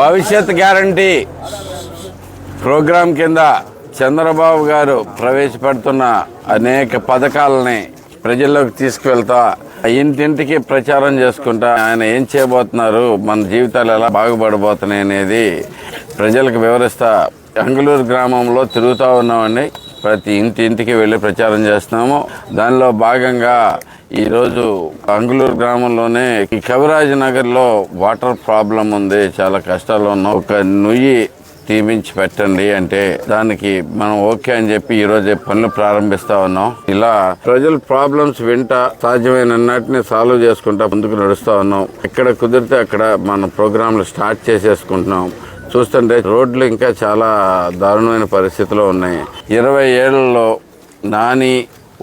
భవిష్యత్ guarantee programme కింద చంద్రబాబు గారు ప్రవేశపెడుతున్న అనేక పథకాలని ప్రజల్లోకి తీసుకువెళ్తా ఇంటింటికి ప్రచారం చేసుకుంటా ఆయన ఏం చేయబోతున్నారు మన జీవితాలు ఎలా బాగుపడబోతున్నాయి అనేది ప్రజలకు వివరిస్తా అంగులూరు గ్రామంలో తిరుగుతూ ఉన్నామండి. ప్రతి ఇంటి ఇంటికి వెళ్ళి ప్రచారం చేస్తున్నాము. దానిలో భాగంగా ఈరోజు అంగులూరు గ్రామంలోనే ఈ కవిరాజ్ నగర్లో వాటర్ ప్రాబ్లం ఉంది చాలా కష్టాల్లో ఉన్నాం. ఒక నుయ్యి తీపించి పెట్టండి అంటే దానికి మనం ఓకే అని చెప్పి ఈ రోజే పనులు ప్రారంభిస్తా ఉన్నాం. ఇలా ప్రజల ప్రాబ్లమ్స్ వింటా సాధ్యమైన అన్నిటిని సాల్వ్ చేసుకుంటా ముందుకు నడుస్తా ఉన్నాం. ఎక్కడ కుదిరితే అక్కడ మన ప్రోగ్రాంలు స్టార్ట్ చేసేసుకుంటున్నాం. చూస్తుంటే రోడ్లు ఇంకా చాలా దారుణమైన పరిస్థితిలో ఉన్నాయి. ఇరవై ఏళ్ళలో నాని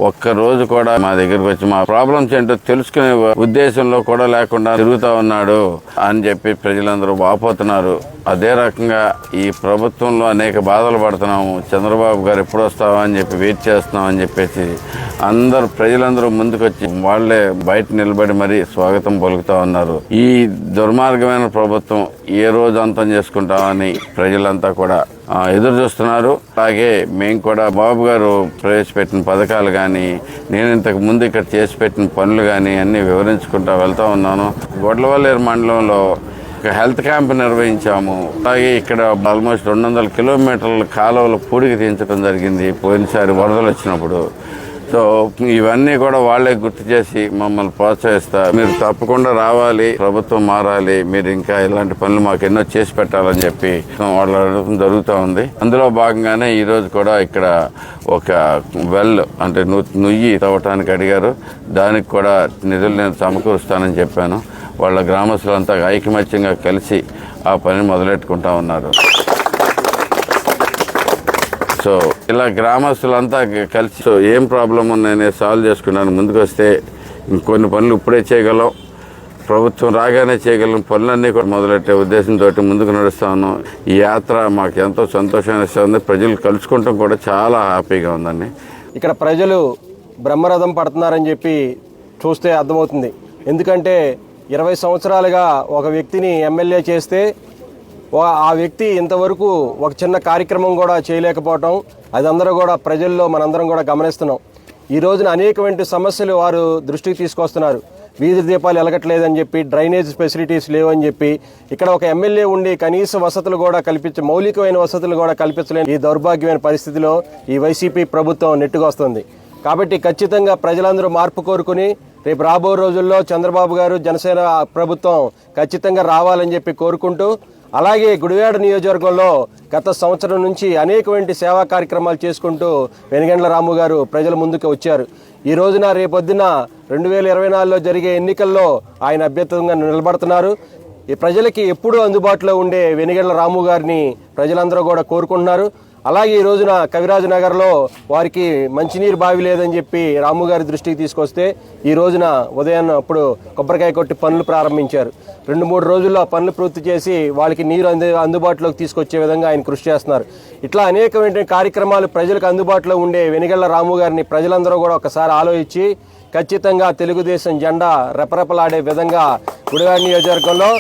ఒక్క రోజు కూడా మా దగ్గరకు వచ్చి మా ప్రాబ్లమ్స్ ఏంటో తెలుసుకునే ఉద్దేశంలో కూడా లేకుండా తిరుగుతా ఉన్నాడు అని చెప్పి ప్రజలందరూ వాపోతున్నారు. అదే రకంగా ఈ ప్రభుత్వంలో అనేక బాధలు పడుతున్నాము. చంద్రబాబు గారు ఎప్పుడు వస్తావా అని చెప్పి వెయిట్ చేస్తున్నాం అని చెప్పేసి అందరు ప్రజలందరూ ముందుకొచ్చి వాళ్ళే బయట నిలబడి మరీ స్వాగతం పలుకుతా ఉన్నారు. ఈ దుర్మార్గమైన ప్రభుత్వం ఏ రోజు అంతం చేసుకుంటామని ప్రజలంతా కూడా ఎదురు చూస్తున్నారు. అలాగే మేము కూడా బాబు గారు ప్రవేశపెట్టిన పథకాలు కానీ నేను ఇంతకు ముందు ఇక్కడ చేసి పెట్టిన పనులు కానీ అన్నీ వివరించుకుంటూ వెళ్తూ ఉన్నాను. గొడ్లవల్లేరు మండలంలో ఒక హెల్త్ క్యాంప్ నిర్వహించాము. అలాగే ఇక్కడ ఆల్మోస్ట్ రెండు వందల కిలోమీటర్ల కాలువలు పూడికి తీయించడం జరిగింది పోయినసారి వరదలు వచ్చినప్పుడు. సో ఇవన్నీ కూడా వాళ్ళే గుర్తు చేసి మమ్మల్ని ప్రోత్సహిస్తారు. మీరు తప్పకుండా రావాలి ప్రభుత్వం మారాలి మీరు ఇంకా ఇలాంటి పనులు మాకు ఎన్నో చేసి పెట్టాలని చెప్పి వాళ్ళు జరుగుతూ ఉంది. అందులో భాగంగానే ఈ రోజు కూడా ఇక్కడ ఒక వెల్ అంటే నుయ్యి తవ్వటానికి అడిగారు. దానికి కూడా నిధులు నేను సమకూరుస్తానని చెప్పాను. వాళ్ళ గ్రామస్తులంతా ఐకమత్యంగా కలిసి ఆ పని మొదలెట్టుకుంటా ఉన్నారు. సో ఇలా గ్రామస్తులంతా కలిసి సో ఏం ప్రాబ్లం ఉందని సాల్వ్ చేసుకున్నాను. ముందుకు వస్తే ఇంకొన్ని పనులు ఇప్పుడే చేయగలం. ప్రభుత్వం రాగానే చేయగలం. పనులన్నీ కూడా మొదలెట్టే ఉద్దేశంతో ముందుకు నడుస్తా ఉన్నాం. ఈ యాత్ర మాకు ఎంతో సంతోషాన్ని ఇస్తుంది. ప్రజలు కలుసుకుంటాం కూడా చాలా హ్యాపీగా ఉందండి. ఇక్కడ ప్రజలు బ్రహ్మరథం పడుతున్నారని చెప్పి చూస్తే అర్థమవుతుంది. ఎందుకంటే ఇరవై సంవత్సరాలుగా ఒక వ్యక్తిని ఎమ్మెల్యే చేస్తే ఆ వ్యక్తి ఇంతవరకు ఒక చిన్న కార్యక్రమం కూడా చేయలేకపోవటం అది అందరూ కూడా ప్రజల్లో మనందరం కూడా గమనిస్తున్నాం. ఈ రోజున అనేకమైన సమస్యలు వారు దృష్టికి తీసుకొస్తున్నారు. వీధి దీపాలు ఎలగట్లేదని చెప్పి డ్రైనేజ్ ఫెసిలిటీస్ లేవని చెప్పి ఇక్కడ ఒక ఎమ్మెల్యే ఉండి కనీస వసతులు కూడా కల్పించ మౌలికమైన వసతులు కూడా కల్పించలేని ఈ దౌర్భాగ్యమైన పరిస్థితిలో ఈ వైసీపీ ప్రభుత్వం నెట్టుకొస్తుంది. కాబట్టి ఖచ్చితంగా ప్రజలందరూ మార్పు కోరుకుని రేపు రాబో రోజుల్లో చంద్రబాబు గారు జనసేన ప్రభుత్వం ఖచ్చితంగా రావాలని చెప్పి కోరుకుంటూ అలాగే గుడివాడ నియోజకవర్గంలో గత సంవత్సరం నుంచి అనేకమైన సేవా కార్యక్రమాలు చేసుకుంటూ వెనుగండ్ల రాము గారు ప్రజల ముందుకు వచ్చారు. ఈ రోజున రేపొద్దున రెండు వేల ఇరవై నాలుగులో జరిగే ఎన్నికల్లో ఆయన అభ్యర్థంగా నిలబడుతున్నారు. ఈ ప్రజలకి ఎప్పుడూ అందుబాటులో ఉండే వెనుగండ్ల రాము గారిని ప్రజలందరూ కూడా కోరుకుంటున్నారు. అలాగే ఈ రోజున కవిరాజు నగర్లో వారికి మంచినీరు బావి లేదని చెప్పి రాము గారి దృష్టికి తీసుకొస్తే ఈ రోజున ఉదయం అప్పుడు కొబ్బరికాయ కొట్టి పనులు ప్రారంభించారు. రెండు మూడు రోజుల్లో పనులు పూర్తి చేసి వాళ్ళకి నీరు అందు అందుబాటులోకి తీసుకొచ్చే విధంగా ఆయన కృషి చేస్తున్నారు. ఇట్లా అనేకమైన కార్యక్రమాలు ప్రజలకు అందుబాటులో ఉండే వెనుగళ్ళ రాము గారిని ప్రజలందరూ కూడా ఒకసారి ఆలోచించి ఖచ్చితంగా తెలుగుదేశం జెండా రెపరెపలాడే విధంగా గుడివాడ నియోజకవర్గంలో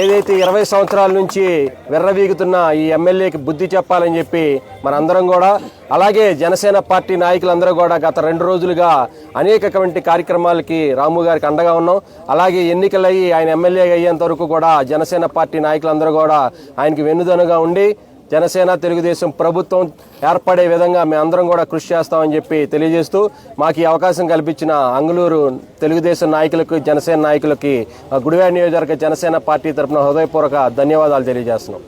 ఏదైతే ఇరవై సంవత్సరాల నుంచి వెర్రవీగుతున్న ఈ ఎమ్మెల్యేకి బుద్ధి చెప్పాలని చెప్పి మనందరం కూడా అలాగే జనసేన పార్టీ నాయకులందరూ కూడా గత రెండు రోజులుగా అనేకటువంటి కార్యక్రమాలకి రాము గారికి అండగా ఉన్నాం. అలాగే ఎన్నికలయ్యి ఆయన ఎమ్మెల్యే అయ్యేంత వరకు కూడా జనసేన పార్టీ నాయకులందరూ కూడా ఆయనకి వెన్నుదనుగా ఉండి జనసేన తెలుగుదేశం ప్రభుత్వం ఏర్పడే విధంగా మేమందరం కూడా కృషి చేస్తామని చెప్పి తెలియజేస్తూ మాకు ఈ అవకాశం కల్పించిన అంగులూరు తెలుగుదేశం నాయకులకు జనసేన నాయకులకి గుడివాడ నియోజకవర్గ జనసేన పార్టీ తరపున హృదయపూర్వక ధన్యవాదాలు తెలియజేస్తున్నాం.